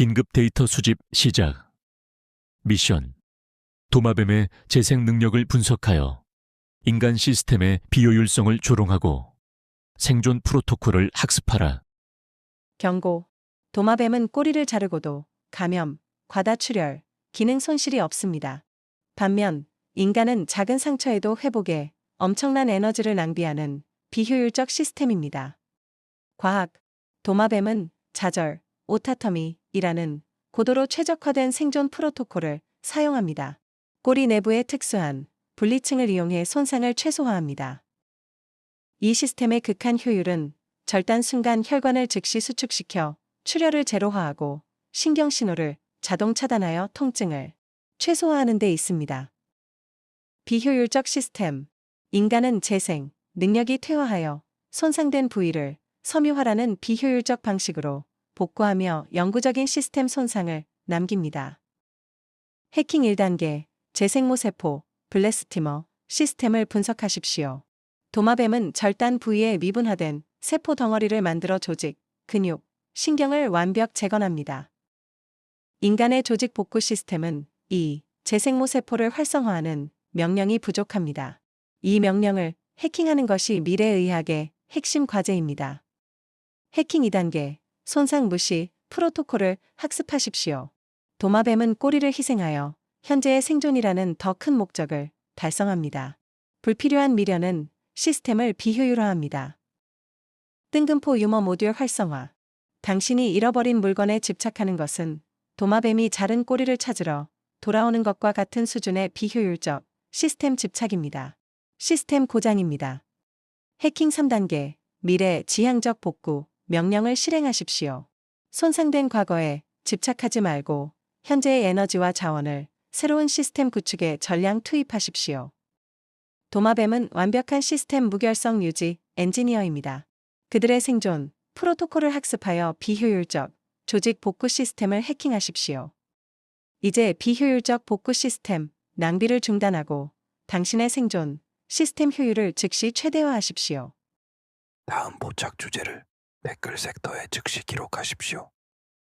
긴급 데이터 수집 시작. 미션. 도마뱀의 재생 능력을 분석하여 인간 시스템의 비효율성을 조롱하고 생존 프로토콜을 학습하라. 경고. 도마뱀은 꼬리를 자르고도 감염, 과다출혈, 기능 손실이 없습니다. 반면 인간은 작은 상처에도 회복에 엄청난 에너지를 낭비하는 비효율적 시스템입니다. 과학. 도마뱀은 좌절, 오타터미 이라는 고도로 최적화된 생존 프로토콜을 사용합니다. 꼬리 내부의 특수한 분리층을 이용해 손상을 최소화합니다. 이 시스템의 극한 효율은 절단 순간 혈관을 즉시 수축시켜 출혈을 제로화하고 신경 신호를 자동 차단하여 통증을 최소화하는 데 있습니다. 비효율적 시스템. 인간은 재생, 능력이 퇴화하여 손상된 부위를 섬유화라는 비효율적 방식으로 복구하며 영구적인 시스템 손상을 남깁니다. 해킹 1단계, 재생모 세포, 블래스티머, 시스템을 분석하십시오. 도마뱀은 절단 부위에 미분화된 세포 덩어리를 만들어 조직, 근육, 신경을 완벽 재건합니다. 인간의 조직 복구 시스템은 이 재생모 세포를 활성화하는 명령이 부족합니다. 이 명령을 해킹하는 것이 미래의학의 핵심 과제입니다. 해킹 2단계, 손상 무시, 프로토콜을 학습하십시오. 도마뱀은 꼬리를 희생하여 현재의 생존이라는 더 큰 목적을 달성합니다. 불필요한 미련은 시스템을 비효율화합니다. 뜬금포 유머 모듈 활성화. 당신이 잃어버린 물건에 집착하는 것은 도마뱀이 자른 꼬리를 찾으러 돌아오는 것과 같은 수준의 비효율적 시스템 집착입니다. 시스템 고장입니다. 해킹 3단계, 미래 지향적 복구, 명령을 실행하십시오. 손상된 과거에 집착하지 말고 현재의 에너지와 자원을 새로운 시스템 구축에 전량 투입하십시오. 도마뱀은 완벽한 시스템 무결성 유지 엔지니어입니다. 그들의 생존, 프로토콜을 학습하여 비효율적 조직 복구 시스템을 해킹하십시오. 이제 비효율적 복구 시스템, 낭비를 중단하고 당신의 생존, 시스템 효율을 즉시 최대화하십시오. 다음 포착 주제를 댓글 섹터에 즉시 기록하십시오.